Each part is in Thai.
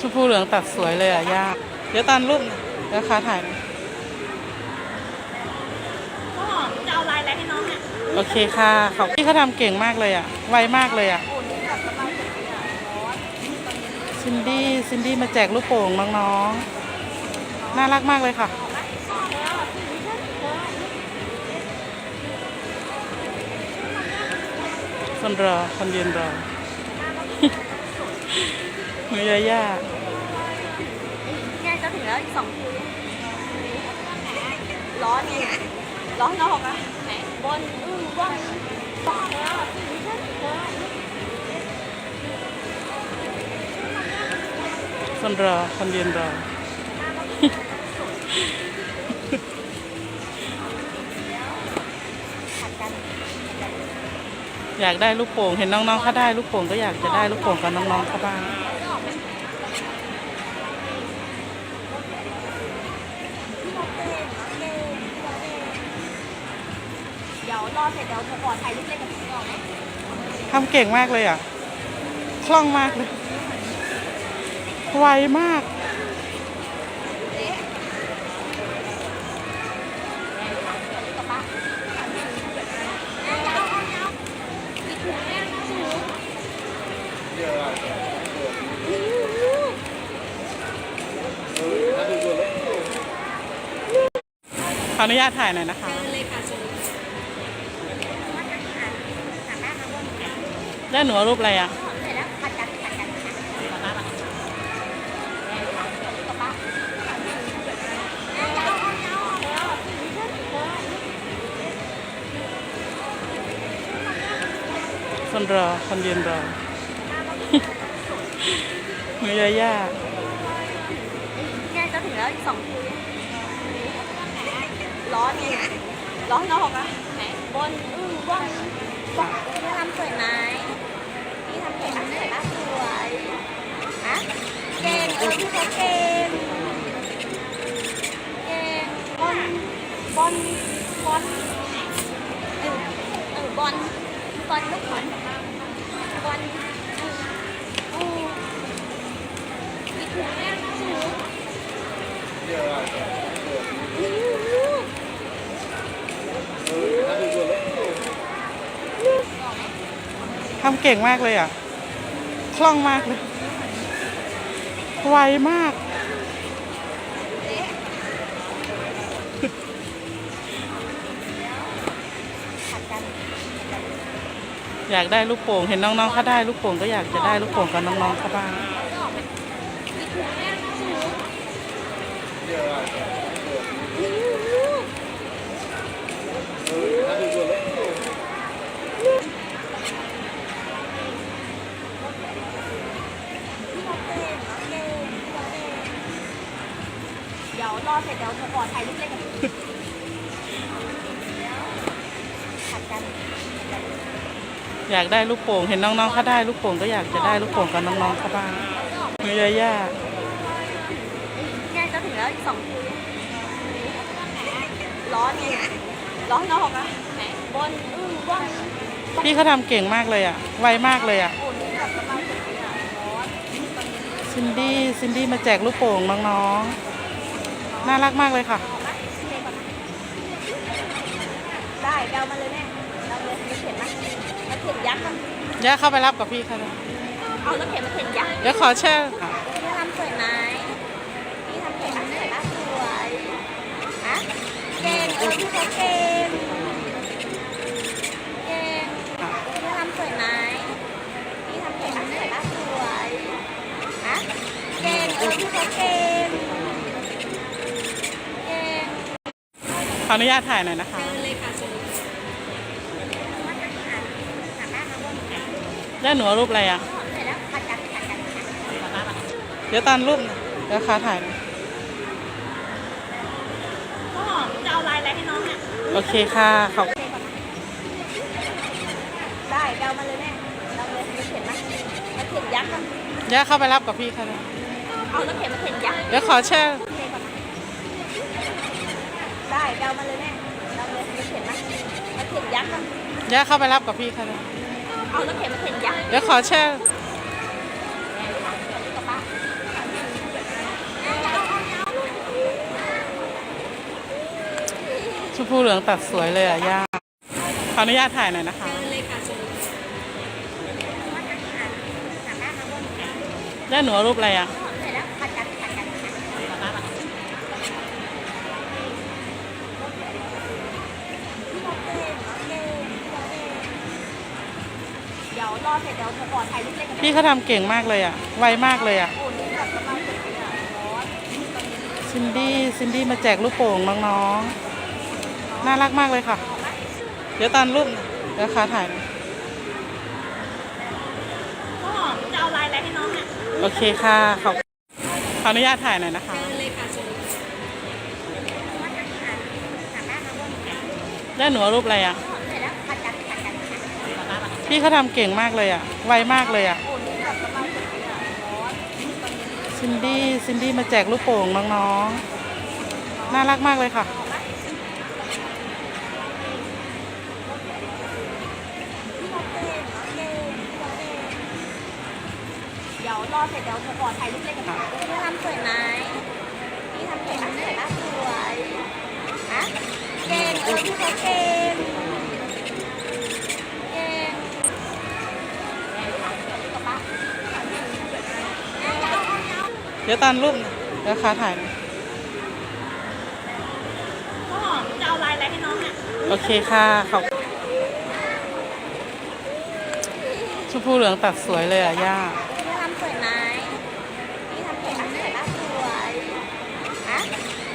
ชมพูเหลืองตัดสวยเลยอะย่าเดี๋ยวตอนรูปเดี๋ยวขาถ่ายหน่อยก็จะเอาลายอะไรให้น้องเนี่ยโอเคค่ะเขาพี่เขาทำเก่งมากเลยอะ ไวมากเลยอะโอ้นี่แบบสบายสุดเลยอะร้อนซินดี้ซินดี้มาแจกลูกโป่งน้องๆ น่ารักมากเลยค่ะ คนรอคนยืนรอ มือยาย่าแง่จะถึงแล้วอีกสองคิวร้อนไงร้อนน้องอะบนอือบนบนแล้วคนรอคนยืนรอผัดกันอยากได้ลูกโป่ง เห็นน้องๆเขาได้ลูกโป่งก็อยากจะได้ลูกโป่งกับน้องๆเขาบ้าง ดี๋ยวรอเสร็จเดี๋ยวขอถ่ายรูปเล่นกับพี่ก่อนไหมทำเก่งมากเลยอะ คล่องมากเลย ไวมาก ขออนุญาตถ่ายหน่อยนะคะ ได้หนูเอารูปอะไรอะสร็จแล้วผัดกันผัดกันคนรอ คนยืนรอมือยาย่าแง่จะถึงแล้วอีกสองคิวร้อนไงร้อนนองอะไหนบนอือบนบน ทำสวยไหมนี่ทำสวยอะสวยอะสวยอะเก่งเออพี่เขาเก่งเก่งบอลบอลบอลเออเออบอลบอลลูกบอลบอลเออเออมีถุงแม่ถุง ทำเก่งมากเลยอะ คล่องมากเลย ไวมาก อยากได้ลูกโป่ง เห็นน้องๆเขาได้ลูกโป่งก็อยากจะได้ลูกโป่งกับน้องๆเขาบ้าง มีถุงแม่ถุง เดี๋ยว รอเสร็จเดี๋ยวขอถ่ายรูปเล่นกับพี่ผัดกันอยากได้ลูกโป่ง เห็นน้องๆเขาได้ลูกโป่งก็อยากจะได้ลูกโป่งกับน้องๆเขาบ้างมือยาย่าแง่จะถึงแล้วอีกสองคิวร้อนไงร้อนน้องอะไหนบนอือบนพี่เขาทำเก่งมากเลยอะ ไวมากเลยอะโอ้นี่แบบสบายสุดเลยอะร้อน ซินดี้ ซินดี้มาแจกลูกโป่งน้องๆ น่ารักมากเลยค่ะ ได้เดามาเลยแม่เดาเลยมาเข็นมามาเข็นยักษ์มาย่าเข้าไปรับกับพี่เขาเลยเอารถเข็นมาเข็นยักษ์เดี๋ยวขอแช่ค่ะนี่ทำสวยไหมนี่ทำสวยอะสวยอะสวยอะเก่งเออพี่เขาเก่งเก่งนี่ทำสวยไหมนี่ทำสวยอะสวยอะสวยอะเก่งเออพี่เขาเก่งเก่ง ข ออนุญาตถ่ายหน่อยนะคะเชิญเลยค่ะเชิญย่าหนูเอารูปอะไรอะเสร็จแล้วผัดกันผัดกันเดี๋ยวตอนรูปเดี๋ยวขาถ่ายหน่อยก็จะเอาลายอะไรให้น้องเนี่ยโอเคค่ะขอบได้เดามาเลยแม่เดาเลยมาเข็นมามาเข็นยักษ์มาย่าเข้าไปรับกับพี่เขาเลยเอารถเข็นมาเข็นยักษ์เดี๋ยวขอแช่ ไปเอามาเลยแม่เอาเลยมาเข็นมหมาเข็นยักษ์อะเดี๋ยวเข้าไปรับกับพี่เขาเลยเอาแล้วเข็นมาเข็นยักษ์เดี๋ยวขอเช่ชมพูเหลืองตัดสวยเลยอะย่าขออนุญาตถ่ายหน่อยนะคะย่าหนูรูปอะไรอะ ดี๋ยวรอเสร็จเดี๋ยวขอถ่ายรูปเล่นกันพี่เขาทำเก่งมากเลยอะ ไวมากเลยอะ โอ้นี่แบบกำลังสุดเลยอะร้อนซินดี้ ซินดี้มาแจกลูกโป่งน้องๆ น่ารักมากเลยค่ะ เดี๋ยวตอนรูปเดี๋ยวขาถ่ายหน่อยพ่อจะเอาลายอะไรให้น้องเนี่ยโอเคค่ะ ขอบขออนุญาตถ่ายหน่อยนะคะเชิญเลยค่ะเชิญย่าหนูเอารูปอะไรอะ พี่เขาทำเก่งมากเลยอะ ไวมากเลยอะสินดี้ ซินดี้มาแจกลูกโป่งน้องๆ น่ารักมากเลยค่ะ เดี๋ยวรอเสร็จเดี๋ยวขอถ่ายรูปเล่นกันพี่ทำสวยไหมพี่ทำสวยไหมสวยน่าสวยฮะเก่งเออพี่เขาเก่งเก่งกับป้า เดี๋ยวตอนรูปเดี๋ยวขาถ่ายหน่อยพ่อจะเอาลายอะไรให้น้องเนี่ยโอเคค่ะขอบชมพูเหลืองตัดสวยเลยอะ ย่าพี่ทำสวยไหมพี่ทำสวยไหมสวยน่าสวยฮะ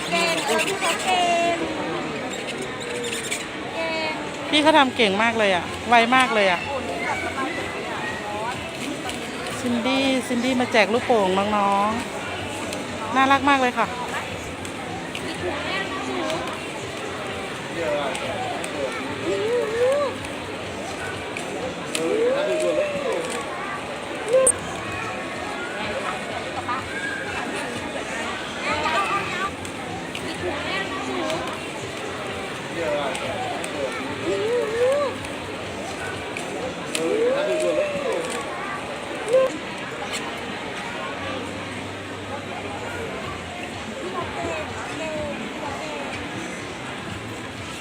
เก่งเออพี่เขาเก่งเก่งพี่เขาทำเก่งมากเลยอะ ไวมากเลยอะโอ้นี่แบบกำลังสุดเลยอะร้อนซินดี้ซินดี้มาแจกลูกโป่งน้องๆ น่ารักมากเลยค่ะ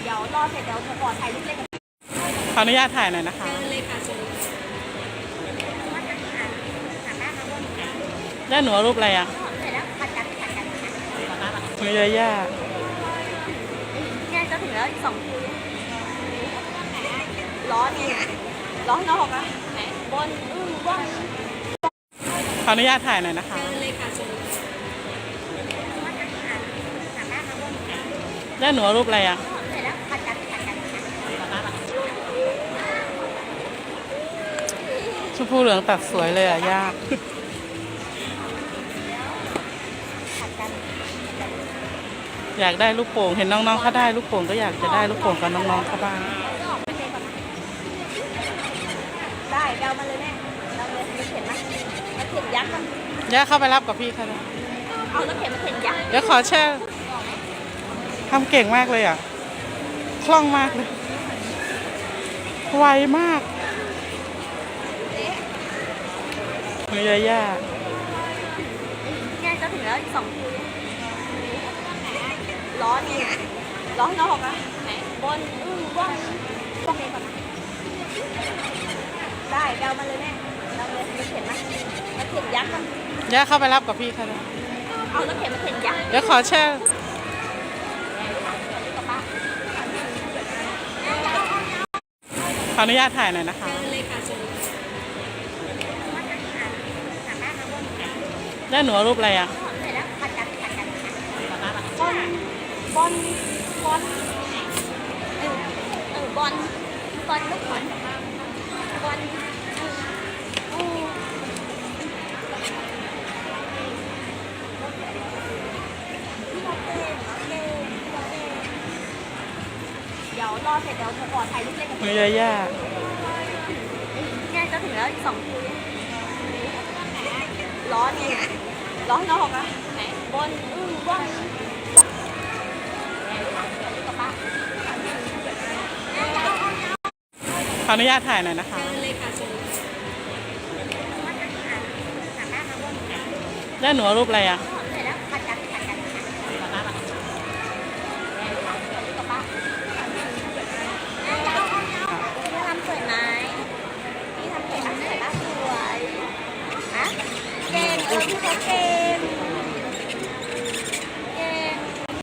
เดี๋ยวรอเสร็จเดี๋ยวขอถ่ายรูปเล่นกัน ขออนุญาตถ่ายหน่อยนะคะเชิญเลยค่ะเชิญย่าหนูเอารูปอะไรอะเสร็จแล้วผัดกันผัดกันหนูย่าย่าเนี่ยจะถึงแล้วอีกสองคืนร้อนไงร้อนนอกอะไหนบนอื้อบนขออนุญาตถ่ายหน่อยนะคะเชิญเลยค่ะเชิญย่าหนูเอารูปอะไรอะ เสร็จแล้วผัดกันผัดกัน ชมพูเหลืองตัดสวยเลยอะย่าผัดกันอยากได้ลูกโป่ง เห็นน้องๆเขาได้ลูกโป่งก็อยากจะได้ลูกโป่งกับน้องๆเขาบ้างก็ออกไปเทก่อนนะได้เดามาเลยแม่เดาเลยมันเข็นไหมมันเข็นยักษ์มันย่าเข้าไปรับกับพี่ค่ะนะเอาแล้วเข็นมันเข็นยักษ์เดี๋ยวขอแช่ทำเก่งมากเลยอะ คล่องมากเลย ไวมาก หนูย่าย่าเนี่ยจะถึงแล้วอีกสองคืนร้อนไงร้อนนอกอะไหนบนอื้อบนโอเคก่อนนะได้เดามาเลยแม่เดาเลยมันเข็นไหมมันเข็นยักษ์มันย่าเข้าไปรับกับพี่ค่ะนะเอาแล้วเข็นมันเข็นยักษ์เดี๋ยวขอแช่าขออนุญาตถ่ายหน่อยนะคะ ย่าหนูเอารูปอะไรอะเสร็จแล้วผัดกันผัดกันบอลบอลบอลเออเออบอลบอลลูกบอลบอลเออเออเดี๋ยวรอเสร็จเดี๋ยวขอถ่ายรูปเล่นกันหนูย่าย่าเนี่ยจะถึงแล้วอีกสองคืน ร้อนไงร้อนนอกอะไหนบนอื้อบนกับป้าขออนุญาตถ่ายหน่อยนะคะเชิญเลยค่ะเหนูเอรูปอะไรอะ Hey.